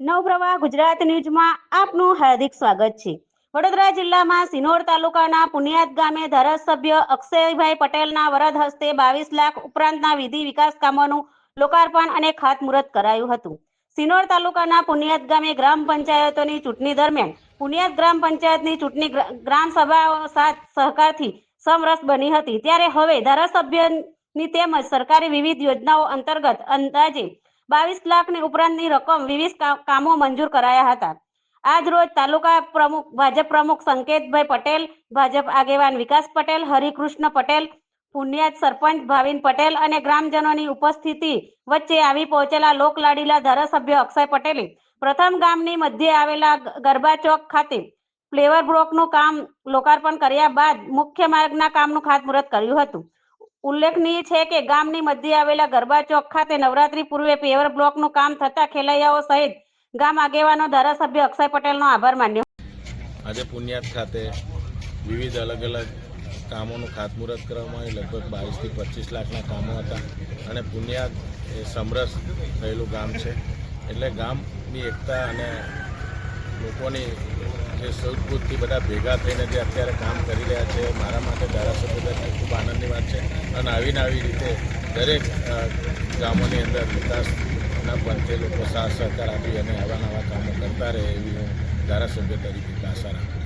નવપ્રવાહ ગુજરાત ન્યૂઝમાં આપનું હાર્દિક સ્વાગત છે. વડોદરા જિલ્લામાં સિનોર તાલુકાના પુનિયાદ ગામે ધારાસભ્ય અક્ષયભાઈ પટેલના વરદ હસ્તે બાવીસ લાખ ઉપરાંતના વિધિ વિકાસ કામોનું લોકાર્પણ અને ખાતમુહૂર્ત કરાયું હતું. સિનોર તાલુકાના પુનિયાદ ગામે ગ્રામ પંચાયતોની ચૂંટણી દરમિયાન પુનિયાદ ગ્રામ પંચાયતની ચૂંટણી ગ્રામ સભાઓ સાથ સહકારથી સમરસ બની હતી. ત્યારે હવે ધારાસભ્યની તેમજ સરકારી વિવિધ યોજનાઓ અંતર્ગત અંદાજે બાવીસ લાખની ઉપરાંતની રકમ વિવિધ કામો મંજૂર કરાયા હતા. આજ રોજ તાલુકા પ્રમુખ, ભાજપ પ્રમુખ સંકેતભાઈ પટેલ, ભાજપ આગેવાન વિકાસ પટેલ, હરિકૃષ્ણ પટેલ પુનિયાદ સરપંચ ભાવિન પટેલ અને ગ્રામજનોની ઉપસ્થિતિ વચ્ચે આવી પહોંચેલા લોકલાડીલા ધારાસભ્ય અક્ષય પટેલે પ્રથમ ગામની મધ્યે આવેલા ગરબા ચોક ખાતે ફ્લેવર બ્લોકનું કામ લોકાર્પણ કર્યા બાદ મુખ્ય માર્ગના કામનું ખાતમુહૂર્ત કર્યું હતું. ઉલ્લેખનીય છે કે ગામની મધ્યે આવેલા ગરબા ચોક ખાતે નવરાત્રી પૂર્વે પેવર બ્લોકનું કામ થતા ખેલૈયાઓ સહિત ગામ આગેવાનો ધારાસભ્ય અક્ષય પટેલનો આભાર માન્યો. આજે પુન્યાત ખાતે વિવિધ અલગ અલગ કામોનું ખાતમુહૂર્ત કરવામાં આવ્યું. લગભગ બાવીસથી પચીસ લાખના કામો હતા અને પુણ્યાત એ સમરસ થયેલું ગામ છે. એટલે ગામની એકતા અને લોકોની જે સૌદબુદ્ધથી બધા ભેગા થઈને જે અત્યારે કામ કરી રહ્યા છે, મારા માટે ધારાસભ્ય તરીકે ખૂબ આનંદની વાત છે. અને આવીને આવી રીતે દરેક ગામોની અંદર વિકાસના પંથે લોકો સાથ સહકાર આપી અને આવા નવા કામો કરતા રહે એવી હું ધારાસભ્ય તરીકે આશા રાખું